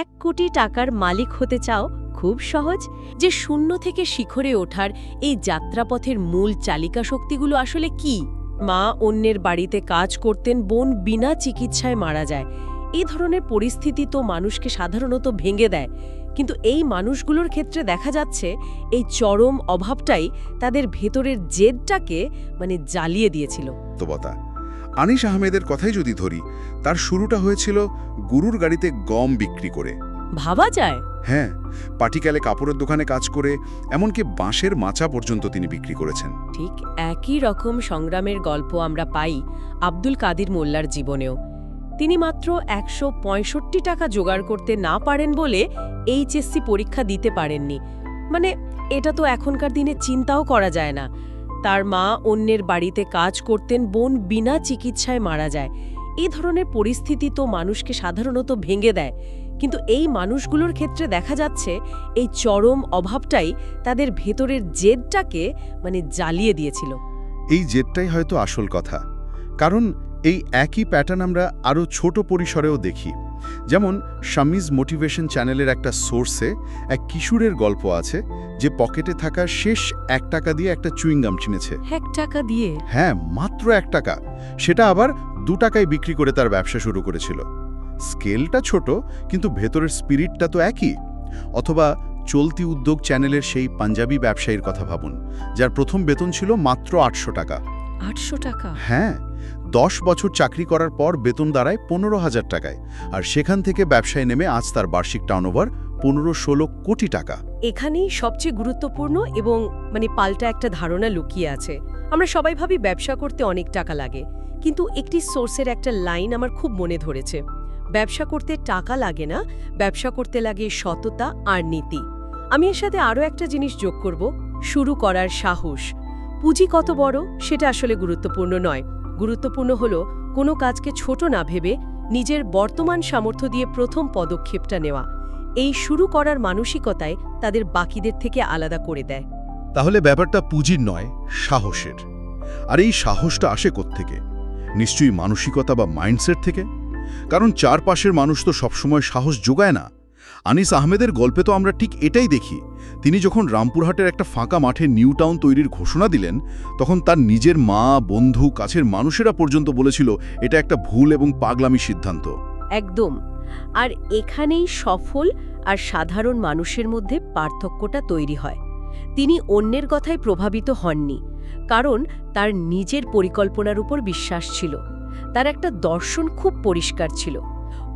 এক কোটি টাকার মালিক হতে চাও, খুব সহজ। যে শূন্য থেকে শিখরে ওঠার এই যাত্রাপথের মূল চালিকা শক্তিগুলো আসলে কি? মা অন্যের বাড়িতে কাজ করতেন, বোন বিনা চিকিৎসায় মারা যায়। এই ধরনের পরিস্থিতি তো মানুষকে সাধারণত ভেঙে দেয়। কিন্তু এই মানুষগুলোর ক্ষেত্রে দেখা যাচ্ছে, এই চরম অভাবটাই তাদের ভেতরের জেদটাকে মানে জ্বালিয়ে দিয়েছিল। আনিস আহমেদের কথাই যদি ধরি তার শুরুটা হয়েছিল গুরুর গাড়িতে গম বিক্রি করে। ভাবা যায়। হ্যাঁ পাটিকালে কাপড়ের দোকানে কাজ করে এমনকি বাঁশের মাচা পর্যন্ত তিনি বিক্রি করেছেন। ঠিক একই রকম সংগ্রামের গল্প আমরা পাই আব্দুল কাদির মোল্লার জীবনেও। তিনি মাত্র একশো পঁয়ষট্টি টাকা জোগাড় করতে না পারেন বলে এইচএসসি পরীক্ষা দিতে পারেননি। মানে এটা তো এখনকার দিনে চিন্তাও করা যায় না। তার মা অন্যের বাড়িতে কাজ করতেন, বোন বিনা চিকিৎসায় মারা যায়। এই ধরনের পরিস্থিতি তো মানুষকে সাধারণত ভেঙে দেয়। কিন্তু এই মানুষগুলোর ক্ষেত্রে দেখা যাচ্ছে, এই চরম অভাবটাই তাদের ভেতরের জেদটাকে মানে জ্বালিয়ে দিয়েছিল। এই জেদটাই হয়তো আসল কথা। কারণ এই একই প্যাটার্ন আমরা আরও ছোট পরিসরেও দেখি। যেমন শামিজ মোটিভেশন চ্যানেলের একটা সোর্সে এক কিশোরের গল্প আছে যে পকেটে থাকা শেষ এক টাকা দিয়ে একটা চুইংগাম চিনেছে। এক টাকা দিয়ে? হ্যাঁ মাত্র এক টাকা। সেটা আবার দু টাকায় বিক্রি করে তার ব্যবসা শুরু করেছিল। স্কেলটা ছোট কিন্তু ভেতরের স্পিরিটটা তো একই। অথবা চলতি উদ্যোগ চ্যানেলের সেই পাঞ্জাবি ব্যবসায়ীর কথা ভাবুন যার প্রথম বেতন ছিল মাত্র আটশো টাকা। আটশো টাকা? হ্যাঁ দশ বছর চাকরি করার পর বেতন দাঁড়ায় পনেরো হাজার টাকায়, আর সেখান থেকে ব্যবসায় নেমে আজ তার বার্ষিক টার্নওভার পনেরো ষোলো কোটি টাকা। এখানেই সবচেয়ে গুরুত্বপূর্ণ এবং মানে পাল্টা একটা ধারণা লুকিয়ে আছে। আমরা সবাই ভাবি ব্যবসা করতে অনেক টাকা লাগে, কিন্তু একটি সোর্সের একটা লাইন আমার খুব মনে ধরেছে। ব্যবসা করতে টাকা লাগে না, ব্যবসা করতে লাগে সততা আর নীতি। আমি এর সাথে আরও একটা জিনিস যোগ করব, শুরু করার সাহস। পুঁজি কত বড়, সেটা আসলে গুরুত্বপূর্ণ নয়। গুরুত্বপূর্ণ হলো, কোনো কাজকে ছোট না ভেবে নিজের বর্তমান সামর্থ্য দিয়ে প্রথম পদক্ষেপটা নেওয়া। এই শুরু করার মানসিকতায় তাদের বাকিদের থেকে আলাদা করে দেয়। তাহলে ব্যাপারটা পুঁজির নয়, সাহসের। আর এই সাহসটা আসে থেকে নিশ্চয়ই মানসিকতা বা মাইন্ডসেট থেকে? কারণ চারপাশের মানুষ তো সবসময় সাহস যোগায় না। আনিস আহমেদের গল্পে তো আমরা ঠিক এটাই দেখি। তিনি যখন রামপুরহাটের একটা ফাঁকা মাঠে নিউ টাউন তৈরির ঘোষণা দিলেন, তখন তার নিজের মা, বন্ধু, কাছের মানুষেরা পর্যন্ত বলেছিল, এটা একটা ভুল এবং পাগলামি সিদ্ধান্ত। একদম। আর এখানেই সফল আর সাধারণ মানুষের মধ্যে পার্থক্যটা তৈরি হয়। তিনি অন্যের কথায় প্রভাবিত হননি, কারণ তার নিজের পরিকল্পনার উপর বিশ্বাস ছিল। তার একটা দর্শন খুব পরিষ্কার ছিল।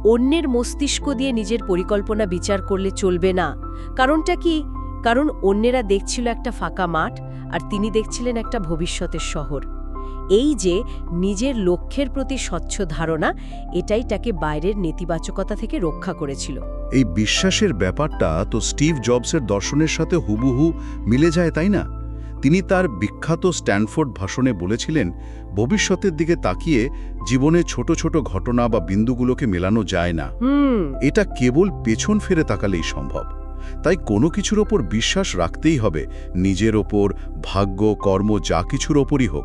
অন্যের মস্তিষ্ক দিয়ে নিজের পরিকল্পনা বিচার করলে চলবে না। কারণটা কি? কারণ অন্যেরা দেখছিল একটা ফাঁকা মাঠ আর তিনি দেখছিলেন একটা ভবিষ্যতের শহর। এই যে নিজের লক্ষ্যের প্রতি স্বচ্ছ ধারণা, এটাই তাকে বাইরের নেতিবাচকতা থেকে রক্ষা করেছিল। এই বিশ্বাসের ব্যাপারটা তো স্টিভ জবসের দর্শনের সাথে হুবহু মিলে যায়, তাই না? তিনি তার বিখ্যাত স্ট্যানফোর্ড ভাষণে বলেছিলেন ভবিষ্যতের দিকে তাকিয়ে জীবনে ছোট ছোট ঘটনা বা বিন্দুগুলোকে মেলানো যায় না। এটা কেবল পেছন ফিরে তাকালেই সম্ভব। তাই কোনো কিছুর ওপর বিশ্বাস রাখতেই হবে। নিজের ওপর ভাগ্য কর্ম যা কিছুর ওপরই হোক।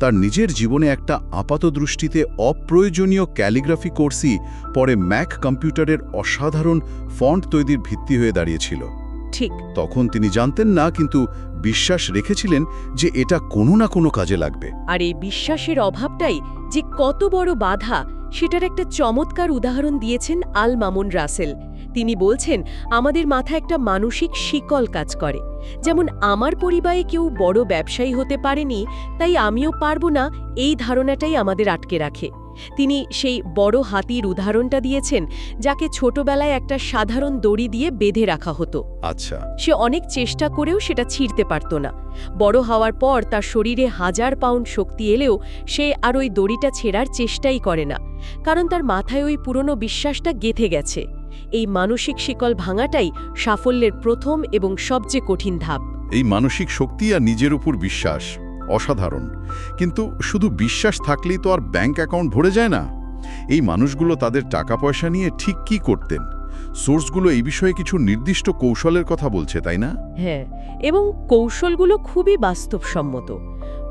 তার নিজের জীবনে একটা আপাত দৃষ্টিতে অপ্রয়োজনীয় ক্যালিগ্রাফি কোর্সই পরে ম্যাক কম্পিউটারের অসাধারণ ফন্ট তৈরির ভিত্তি হয়ে দাঁড়িয়েছিল। ঠিক। তখন তিনি জানতেন না কিন্তু বিশ্বাস রেখেছিলেন যে এটা কোনো না কোনো কাজে লাগবে। আর এই বিশ্বাসের অভাবটাই যে কত বড় বাধা সেটার একটা চমৎকার উদাহরণ দিয়েছেন আল মামুন রাসেল। তিনি বলছেন আমাদের মাথায় একটা মানসিক শিকল কাজ করে। যেমন আমার পরিবারে কেউ বড় ব্যবসায়ী হতে পারেনি তাই আমিও পারব না এই ধারণাটাই আমাদের আটকে রাখে। তিনি সেই বড় হাতির উদাহরণটা দিয়েছেন যাকে ছোটবেলায় একটা সাধারণ দড়ি দিয়ে বেঁধে রাখা হতো। আচ্ছা। সে অনেক চেষ্টা করেও সেটা ছিঁড়তে পারত না। বড় হওয়ার পর তার শরীরে হাজার পাউন্ড শক্তি এলেও সে আর ওই দড়িটা ছেঁড়ার চেষ্টাই করে না কারণ তার মাথায় ওই পুরনো বিশ্বাসটা গেথে গেছে। এই মানসিক শিকল ভাঙাটাই সাফল্যের প্রথম এবং সবচেয়ে কঠিন ধাপ। এই মানসিক শক্তি আর নিজের উপর বিশ্বাস অসাধারণ। কিন্তু শুধু বিশ্বাস থাকলেই তো আর ব্যাংক অ্যাকাউন্ট ভরে যায় না। এই মানুষগুলো তাদের টাকা পয়সা নিয়ে ঠিক কি করতেন? সোর্সগুলো এই বিষয়ে কিছু নির্দিষ্ট কৌশলের কথা বলছে, তাই না? হ্যাঁ এবং কৌশলগুলো খুবই বাস্তবসম্মত।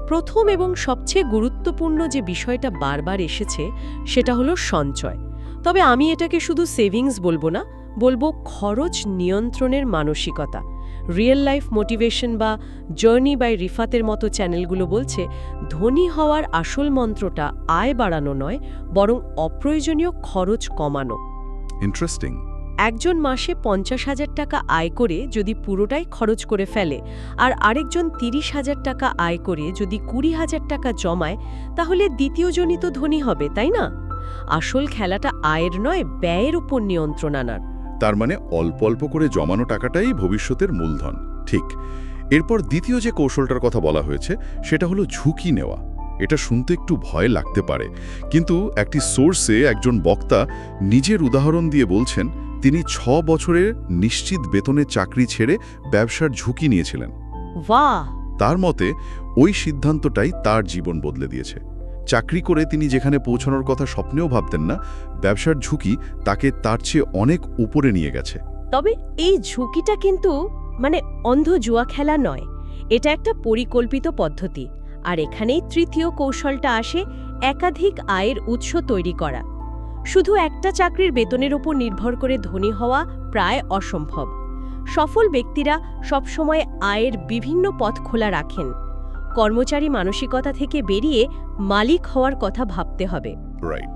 প্রথম এবং সবচেয়ে গুরুত্বপূর্ণ যে বিষয়টা বারবার এসেছে, সেটা হলো সঞ্চয়। তবে আমি এটাকে শুধু সেভিংস বলব না, বলব খরচ নিয়ন্ত্রণের মানসিকতা। রিয়েল লাইফ মোটিভেশন বা জার্নি বাই রিফাতের মতো চ্যানেলগুলো বলছে ধনী হওয়ার আসল মন্ত্রটা আয় বাড়ানো নয় বরং অপ্রয়োজনীয় খরচ কমানো। ইন্টারেস্টিং একজন মাসে পঞ্চাশ হাজার টাকা আয় করে যদি পুরোটাই খরচ করে ফেলে আর আরেকজন তিরিশ হাজার টাকা আয় করে যদি কুড়ি হাজার টাকা জমায় তাহলে দ্বিতীয় জনিত ধনী হবে তাই না? আসল খেলাটা আয়ের নয় ব্যয়ের উপর নিয়ন্ত্রণ আনার। তার মানে অল্প অল্প করে জমানো টাকাটাই ভবিষ্যতের মূলধন। ঠিক। এরপর দ্বিতীয় যে কৌশলটার কথা বলা হয়েছে সেটা হলো ঝুঁকি নেওয়া। এটা শুনতে একটু ভয় লাগতে পারে। কিন্তু একটি সোর্সে একজন বক্তা নিজের উদাহরণ দিয়ে বলছেন তিনি ছ বছরের নিশ্চিত বেতনে চাকরি ছেড়ে ব্যবসার ঝুঁকি নিয়েছিলেন। তার মতে ওই সিদ্ধান্তটাই তার জীবন বদলে দিয়েছে। চাকরি করে তিনি যেখানে পৌঁছানোর কথা স্বপ্নেও ভাবতেন না, ব্যবসার ঝুঁকি তাকে তার চেয়ে অনেক উপরে নিয়ে গেছে। তবে এই ঝুঁকিটা কিন্তু মানে অন্ধ জুয়া খেলা নয়, এটা একটা পরিকল্পিত পদ্ধতি। আর এখানেই তৃতীয় কৌশলটা আসে একাধিক আয়ের উৎস তৈরি করা। শুধু একটা চাকরির বেতনের উপর নির্ভর করে ধনী হওয়া প্রায় অসম্ভব। সফল ব্যক্তিরা সবসময় আয়ের বিভিন্ন পথ খোলা রাখেন। কর্মচারী মানসিকতা থেকে বেরিয়ে মালিক হওয়ার কথা ভাবতে হবে।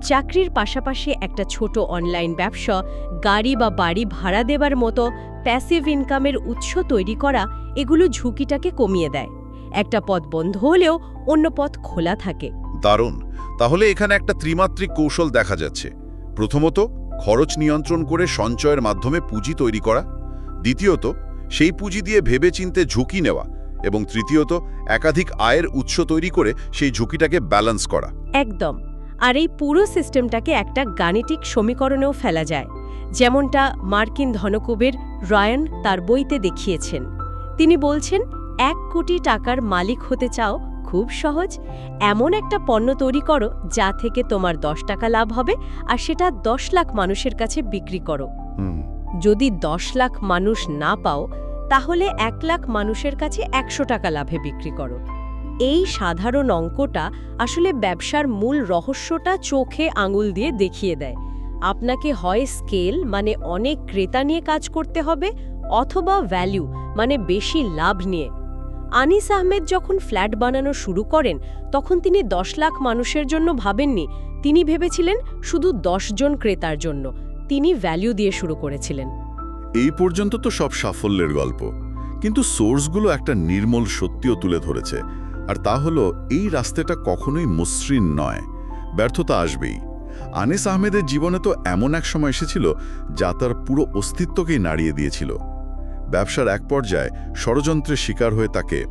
চাকরির পাশাপাশি একটা ছোট অনলাইন ব্যবসা গাড়ি বা বাড়ি ভাড়া দেবার মতো প্যাসিভ ইনকামের উৎস তৈরি করা এগুলো ঝুঁকিটাকে কমিয়ে দেয়। একটা পথ বন্ধ হলেও অন্য পথ খোলা থাকে। দারুণ। তাহলে এখানে একটা ত্রিমাত্রিক কৌশল দেখা যাচ্ছে। প্রথমত খরচ নিয়ন্ত্রণ করে সঞ্চয়ের মাধ্যমে পুঁজি তৈরি করা। দ্বিতীয়ত সেই পুঁজি দিয়ে ভেবেচিন্তে ঝুঁকি নেওয়া। এবং তৃতীয়ত একাধিক আয়ের উৎস তৈরি করে সেই ঝুঁকিটাকে ব্যালেন্স করা। একদম। আর এই পুরো সিস্টেমটাকে একটা গাণিতিক সমীকরণেও ফেলা যায় যেমনটা মার্কিন ধনকুবের রায়ান তার বইতে দেখিয়েছেন। তিনি বলছেন এক কোটি টাকার মালিক হতে চাও খুব সহজ। এমন একটা পণ্য তৈরি করো যা থেকে তোমার দশ টাকা লাভ হবে আর সেটা দশ লাখ মানুষের কাছে বিক্রি করো। যদি দশ লাখ মানুষ না পাও তাহলে এক লাখ মানুষের কাছে একশো টাকা লাভে বিক্রি করো। এই সাধারণ অঙ্কটা আসলে ব্যবসার মূল রহস্যটা চোখে আঙুল দিয়ে দেখিয়ে দেয়। আপনাকে হয় স্কেল মানে অনেক ক্রেতা নিয়ে কাজ করতে হবে, অথবা ভ্যালু মানে বেশি লাভ নিয়ে। আনিস আহমেদ যখন ফ্ল্যাট বানানো শুরু করেন, তখন তিনি দশ লাখ মানুষের জন্য ভাবেননি। তিনি ভেবেছিলেন শুধু জন ক্রেতার জন্য। তিনি ভ্যালু দিয়ে শুরু করেছিলেন। এই পর্যন্ত তো সব সাফল্যের গল্প। কিন্তু সোর্সগুলো একটা নির্মল সত্যিও তুলে ধরেছে। আর তা হলো, এই রাস্তাটা কখনোই মসৃণ নয়। ব্যর্থতা আসবেই। আনিস আহমেদের জীবনে তো এমন এক সময় এসেছিল, যা তার পুরো অস্তিত্বকেই নাড়িয়ে দিয়েছিল। ব্যবসার এক পর্যায়ে ষড়যন্ত্রের শিকার হয়ে তাকে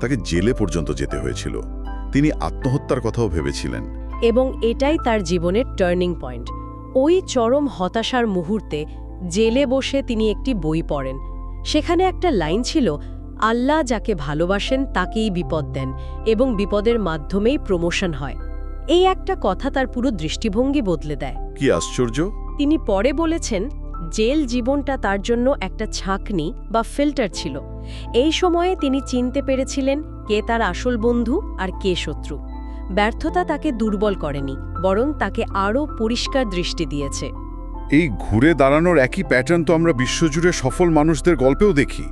তাকে জেলে পর্যন্ত যেতে হয়েছিল। তিনি আত্মহত্যার কথাও ভেবেছিলেন। এবং এটাই তার জীবনের টার্নিং পয়েন্ট। ওই চরম হতাশার মুহূর্তে জেলে বসে তিনি একটি বই পড়েন। সেখানে একটা লাইন ছিল আল্লাহ যাকে ভালোবাসেন তাকেই বিপদ দেন এবং বিপদের মাধ্যমেই প্রমোশন হয়। এই একটা কথা তার পুরো দৃষ্টিভঙ্গি বদলে দেয়। কি আশ্চর্য! তিনি পরে বলেছেন জেল জীবনটা তার জন্য একটা ছাঁকনি বা ফিল্টার ছিল। এই সময়ে তিনি চিনতে পেরেছিলেন কে তার আসল বন্ধু আর কে শত্রু। ব্যর্থতা তাকে দুর্বল করেনি বরং তাকে আরও পরিষ্কার দৃষ্টি দিয়েছে। এই ঘুরে দাঁড়ানোর একই প্যাটার্ন তো আমরা বিশ্বজুড়ে সফল মানুষদের গল্পেও দেখি।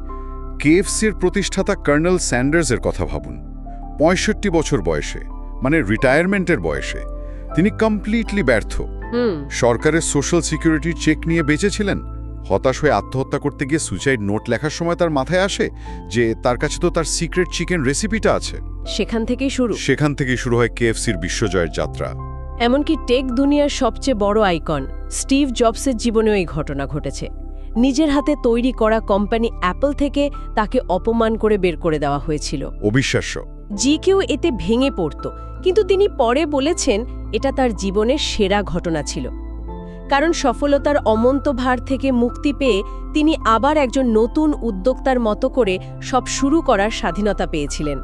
কেএফসির প্রতিষ্ঠাতা কর্নেল স্যান্ডার্সের কথা ভাবুন। পঁয়ষট্টি বছর বয়সে মানে রিটায়ারমেন্টের বয়সে। তিনি কমপ্লিটলি ব্যর্থ। সরকারের সোশ্যাল সিকিউরিটির চেক নিয়ে বেঁচেছিলেন। হতাশ হয়ে আত্মহত্যা করতে গিয়ে সুইসাইড নোট লেখার সময় তার মাথায় আসে যে তার কাছে তো তার সিক্রেট চিকেন রেসিপিটা আছে। সেখান থেকেই শুরু। সেখান থেকেই শুরু হয় কেএফসির বিশ্বজয়ের যাত্রা। এমনকি টেক দুনিয়ার সবচেয়ে বড় আইকন স্টিভ জবসের জীবনেও এই ঘটনা ঘটেছে। নিজের হাতে তৈরি করা কোম্পানি অ্যাপল থেকে তাকে অপমান করে বের করে দেওয়া হয়েছিল। অবিশ্বাস্য। জি কেউ এতে ভেঙে পড়ত কিন্তু তিনি পরে বলেছেন এটা তার জীবনের সেরা ঘটনা ছিল। কারণ সফলতার অমন্ত ভার থেকে মুক্তি পেয়ে তিনি আবার একজন নতুন উদ্যোক্তার মতো করে সব শুরু করার স্বাধীনতা পেয়েছিলেন।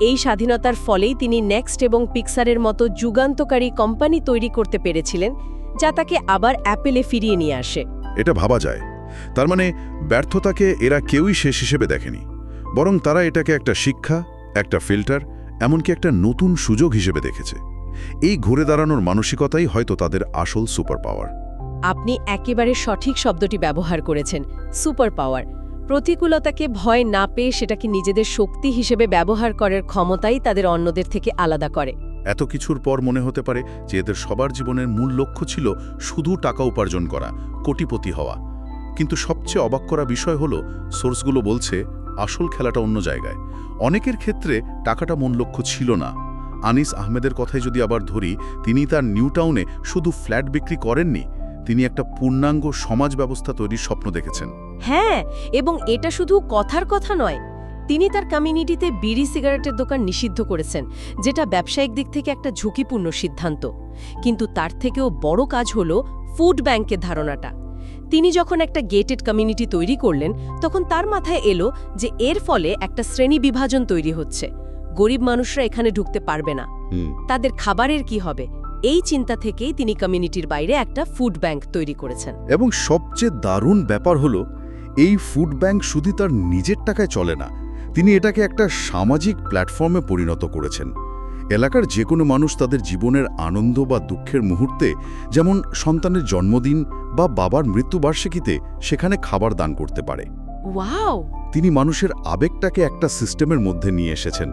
এই স্বাধীনতার ফলেই তিনি নেক্সট এবং পিক্সারের মতো যুগান্তকারী কোম্পানি তৈরি করতে পেরেছিলেন যা তাকে আবার অ্যাপেলে ফিরিয়ে নিয়ে আসে। এটা ভাবা যায়। তার মানে ব্যর্থতাকে এরা কেউই শেষ হিসেবে দেখেনি। বরং তারা এটাকে একটা শিক্ষা একটা ফিল্টার এমনকি একটা নতুন সুযোগ হিসেবে দেখেছে। এই ঘুরে দাঁড়ানোর মানসিকতাই হয়তো তাদের আসল সুপার পাওয়ার আপনি একেবারে সঠিক শব্দটি ব্যবহার করেছেন সুপার পাওয়ার প্রতিকূলতাকে ভয় না পেয়ে সেটাকে নিজেদের শক্তি হিসেবে ব্যবহার করার ক্ষমতাই তাদের অন্যদের থেকে আলাদা করে। এত কিছুর পর মনে হতে পারে যে এদের সবার জীবনের মূল লক্ষ্য ছিল শুধু টাকা উপার্জন করা, কোটিপতি হওয়া। কিন্তু সবচেয়ে অবাক করা বিষয় হলো, সোর্সগুলো বলছে, আসল খেলাটা অন্য জায়গায়। অনেকের ক্ষেত্রে টাকাটা মূল লক্ষ্য ছিল না। আনিস আহমেদের কথাই যদি আবার ধরি, তিনি তার নিউ টাউনে শুধু ফ্ল্যাট বিক্রি করেননি, তিনি একটা পূর্ণাঙ্গ সমাজ ব্যবস্থা তৈরির স্বপ্ন দেখেছেন। হ্যাঁ এবং এটা শুধু কথার কথা নয় তিনি তার কমিউনিটিতে বিড়ি সিগারেটের দোকান নিষিদ্ধ করেছেন যেটা ব্যবসায়িক দিক থেকে একটা ঝুঁকিপূর্ণ সিদ্ধান্ত। কিন্তু তার থেকেও বড় কাজ হল ফুড ব্যাংকের ধারণাটা। তিনি যখন একটা গেটেড কমিউনিটি তৈরি করলেন তখন তার মাথায় এলো যে এর ফলে একটা শ্রেণি বিভাজন তৈরি হচ্ছে। গরিব মানুষরা এখানে ঢুকতে পারবে না। তাদের খাবারের কি হবে? এই চিন্তা থেকেই তিনি কমিউনিটির বাইরে একটা ফুড ব্যাংক তৈরি করেছেন। এবং সবচেয়ে দারুণ ব্যাপার হলো এই ফুড ব্যাংক শুধু তার নিজের টাকায় চলে না। তিনি এটাকে একটা সামাজিক প্ল্যাটফর্মে পরিণত করেছেন। এলাকার যে কোনো মানুষ তাদের জীবনের আনন্দ বা দুঃখের মুহূর্তে যেমন সন্তানের জন্মদিন বা বাবার মৃত্যুবার্ষিকীতে সেখানে খাবার দান করতে পারে। ওয়াও! তিনি মানুষের আবেগটাকে একটা সিস্টেমের মধ্যে নিয়ে এসেছেন।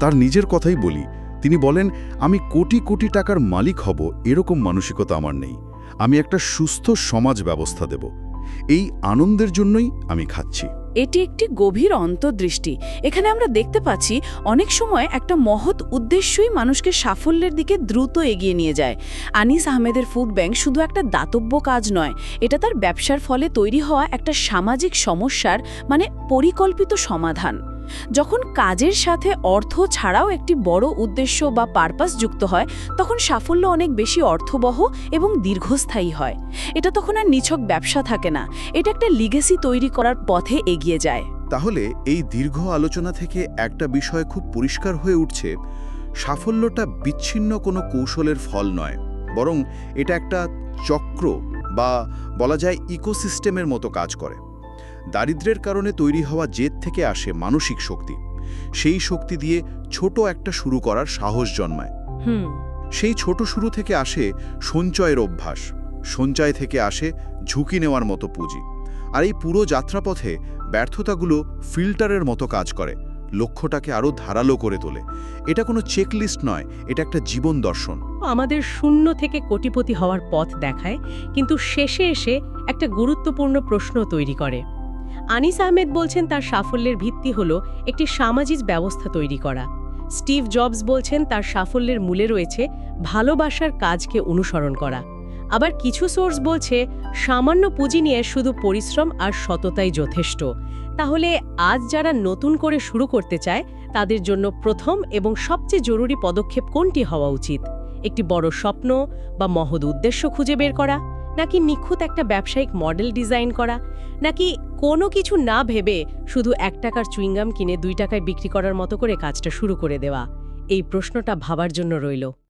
তার নিজের কথাই বলি তিনি বলেন আমি কোটি কোটি টাকার মালিক হব এরকম মানসিকতা আমার নেই। আমি একটা সুস্থ সমাজ ব্যবস্থা দেব। এই আনন্দের জন্যই আমি খাচ্ছি। এটি একটি গভীর অন্তর্দৃষ্টি। এখানে আমরা দেখতে পাচ্ছি অনেক সময় একটা মহৎ উদ্দেশ্যই মানুষকে সাফল্যের দিকে দ্রুত এগিয়ে নিয়ে যায়। আনিস আহমেদের ফুড ব্যাংক শুধু একটা দাতব্য কাজ নয়, এটা তার ব্যবসার ফলে তৈরি হওয়া একটা সামাজিক সমস্যার মানে পরিকল্পিত সমাধান। যখন কাজের সাথে অর্থ ছাড়াও একটি বড় উদ্দেশ্য বা পারপাস যুক্ত হয়, তখন সাফল্য অনেক বেশি অর্থবহ এবং দীর্ঘস্থায়ী হয়। এটা তখন আর নিছক ব্যবসা থাকে না। এটা একটা লিগেসি তৈরি করার পথে এগিয়ে যায়। তাহলে এই দীর্ঘ আলোচনা থেকে একটা বিষয় খুব পরিষ্কার হয়ে উঠছে। সাফল্যটা বিচ্ছিন্ন কোনো কৌশলের ফল নয়, বরং এটা একটা চক্র বা বলা যায় ইকোসিস্টেমের মতো কাজ করে। দারিদ্র্যের কারণে তৈরি হওয়া জেদ থেকে আসে মানসিক শক্তি। সেই শক্তি দিয়ে ছোট একটা শুরু করার সাহস জন্মায়। হুম। সেই ছোট শুরু থেকে আসে সঞ্চয়ের অভ্যাস। সঞ্চয় থেকে আসে ঝুঁকি নেওয়ার মতো পুঁজি। আর এই পুরো যাত্রাপথে ব্যর্থতাগুলো ফিল্টারের মতো কাজ করে লক্ষ্যটাকে আরও ধারালো করে তোলে। এটা কোনো চেকলিস্ট নয় এটা একটা জীবন দর্শন। আমাদের শূন্য থেকে কোটিপতি হওয়ার পথ দেখায় কিন্তু শেষে এসে একটা গুরুত্বপূর্ণ প্রশ্ন তৈরি করে। আনিস আহমেদ বলছেন তার সাফল্যের ভিত্তি হল একটি সামাজিক ব্যবস্থা তৈরি করা। স্টিভ জবস বলছেন তার সাফল্যের মূলে রয়েছে ভালোবাসার কাজকে অনুসরণ করা। আবার কিছু সোর্স বলছে, সামান্য পুঁজি নিয়ে শুধু পরিশ্রম আর সততাই যথেষ্ট। তাহলে আজ যারা নতুন করে শুরু করতে চায়, তাদের জন্য প্রথম এবং সবচেয়ে জরুরি পদক্ষেপ কোনটি হওয়া উচিত? একটি বড় স্বপ্ন বা মহৎ উদ্দেশ্য খুঁজে বের করা? নাকি নিখুঁত একটা ব্যবসায়িক মডেল ডিজাইন করা? নাকি কোনো কিছু না ভেবে শুধু এক টাকার চুইংগাম কিনে দুই টাকায় বিক্রি করার মতো করে কাজটা শুরু করে দেওয়া। এই প্রশ্নটা ভাবার জন্য রইল।